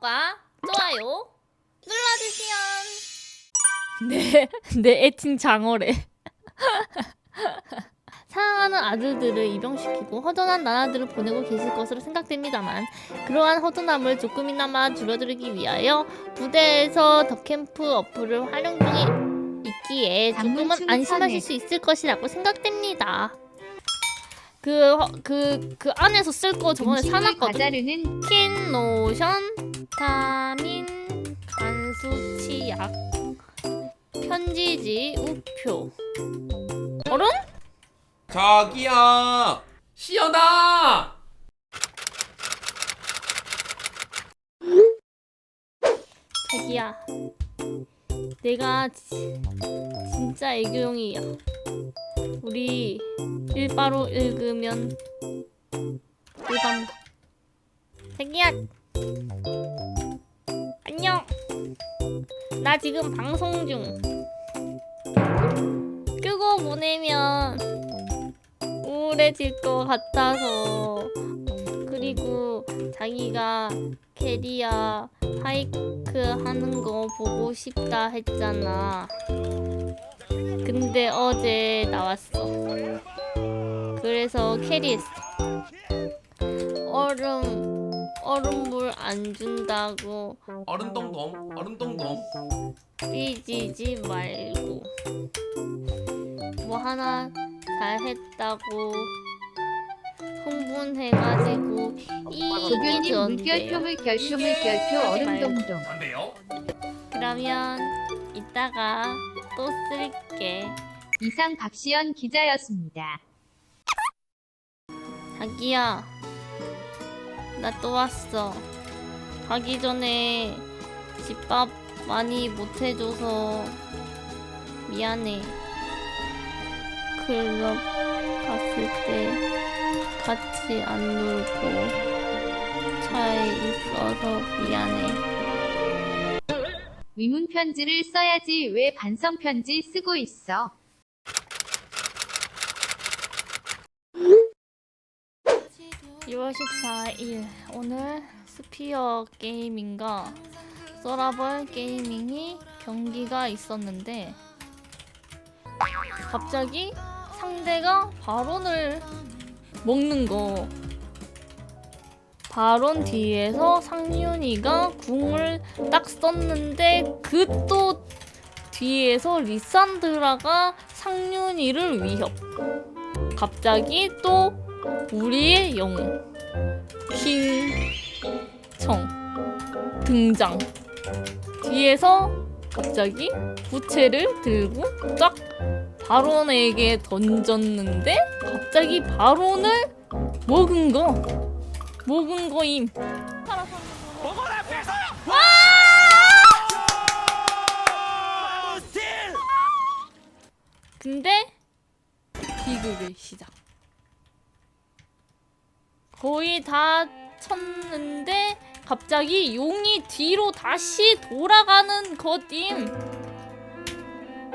구독과 좋아요 눌러주시면 네, 내 애칭 장어래. 사랑하는 아들들을 입양시키고 허전한 나라들을 보내고 계실 것으로 생각됩니다만 그러한 허전함을 조금이나마 줄여드리기 위하여 부대에서 더캠프 어플을 활용 중에 있기에 조금은 장문충 안심하실. 수 있을 것이라고 생각됩니다. 그, 허- 그, 그 안에서 쓸 거 저번에 음식물 사놨거든. 과자르는 스킨 로션, 비타민, 간수 치약, 편지지, 우표. 얼음? 자기야 시연아 자기야, 내가 지- 진짜 애교용이야. 우리 일바로 읽으면 일반 자기야, 안녕. 나 지금 방송 중. 끄고 보내면 우울해질 것 같아서 그리고 자기가 캐리야 하이크 하는 거 보고 싶다 했잖아. 근데 어제 나왔어. 그래서 캐리했어. 얼음 얼음물 안 준다고 얼음동동 얼음동동 삐지지 말고 뭐 하나 잘했다고 흥분해가지고 조교님 물결표 이기던데요. 물결표 물 결표 얼음동동 안돼요 그러면 이따가 또 쓸게. 이상 박시연 기자였습니다. 자기야, 나 또 왔어. 가기 전에 집밥 많이 못 해줘서 미안해. 클럽 갔을 때 같이 안 놀고 차에 있어서 미안해. 위문 편지를 써야지 왜 반성 편지 쓰고 있어? 2월 14일. 오늘 스피어 게이밍과 서라벌 게이밍이 경기가 있었는데 갑자기 상대가 바론을 먹는 거. 바론 뒤에서 상윤이가 궁을 딱 썼는데 그 또 뒤에서 리산드라가 상윤이를 위협. 갑자기 또 우리의 영웅 킹청 등장. 뒤에서 갑자기 부채를 들고 쫙 바론에게 던졌는데 갑자기 바론을 먹은 거 먹은 거임 거의 다 쳤는데 갑자기 용이 뒤로 다시 돌아가는 거임.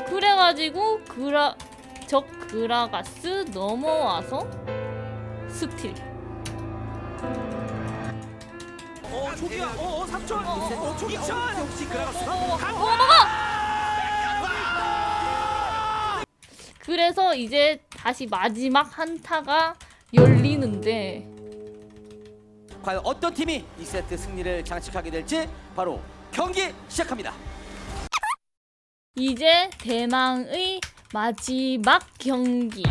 그래가지고 그라 적 그라가스 넘어와서 스틸. 어 초기야. 어, 어 삼촌. 어, 초기 천 역시 그라가스가? 그래서 이제 다시 마지막 한타가 열리는데 과연 어떤 팀이 2세트 승리를 장식하게 될지 바로 경기 시작합니다 이제 대망의 마지막 경기.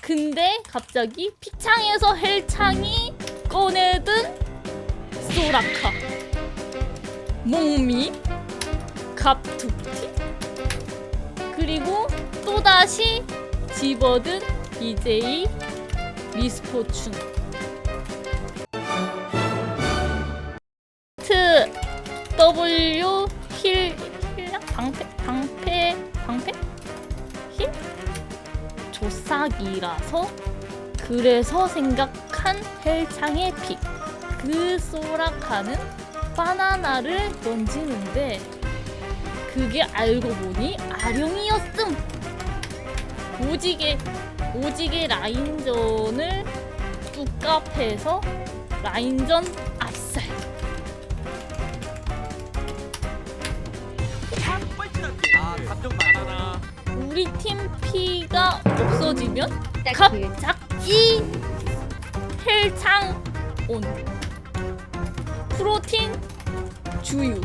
근데 갑자기 피창에서 헬창이 꺼내든 소라카, 몽미, 갑툭튀, 그리고 또다시 집어든 BJ 미스포춘. W 힐 힐량 방패 방패 방패 힐 조싹이라서 그래서 생각한 헬창의 픽. 그 소라카는 바나나를 던지는데 그게 알고 보니 아령이었음. 오지게 오지게 라인전을 뚝갑해서 라인전 프로틴 P가 없어지면 딱그 갑자기 헬창 온. 프로틴 주유.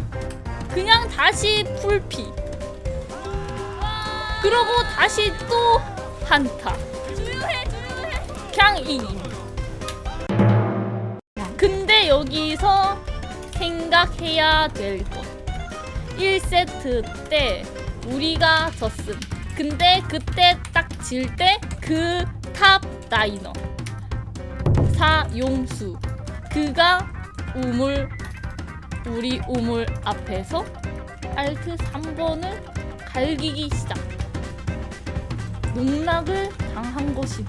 그냥 다시 풀피. 그러고 다시 또 한타. 주유해 주유해. 그냥 이님 근데 여기서 생각해야 될 것. 1세트 때 우리가 졌음. 근데 그때 딱 질 때 그 탑 라이너 사용수 그가 우물 우리 우물 앞에서 알트 3번을 갈기기 시작. 농락을 당한 것이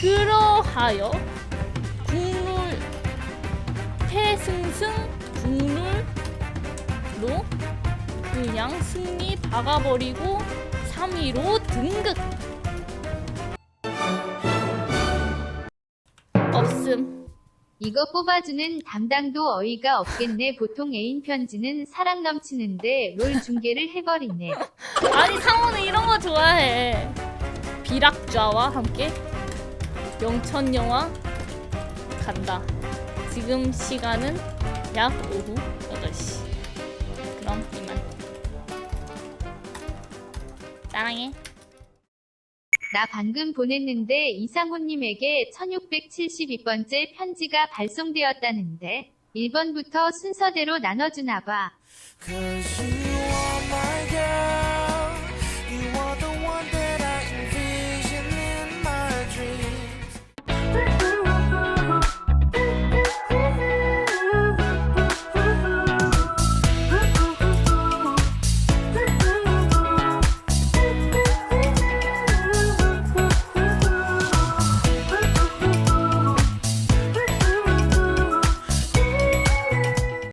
그러하여 국룰 태승승 국룰로 그냥 승리 박아버리고 3위로 등극. 없음. 이거 뽑아주는 담당도 어이가 없겠네. 보통 애인 편지는 사랑 넘치는데 롤 중계를 해버리네. 아니 상호는 이런 거 좋아해. 비락좌와 함께 영천 영화 간다. 지금 시간은 약 오후 8시. 그럼 이만 사랑해 나 방금 보냈는데 이상호님에게 1672번째 편지가 발송되었다는데 1번부터 순서대로 나눠주나 봐.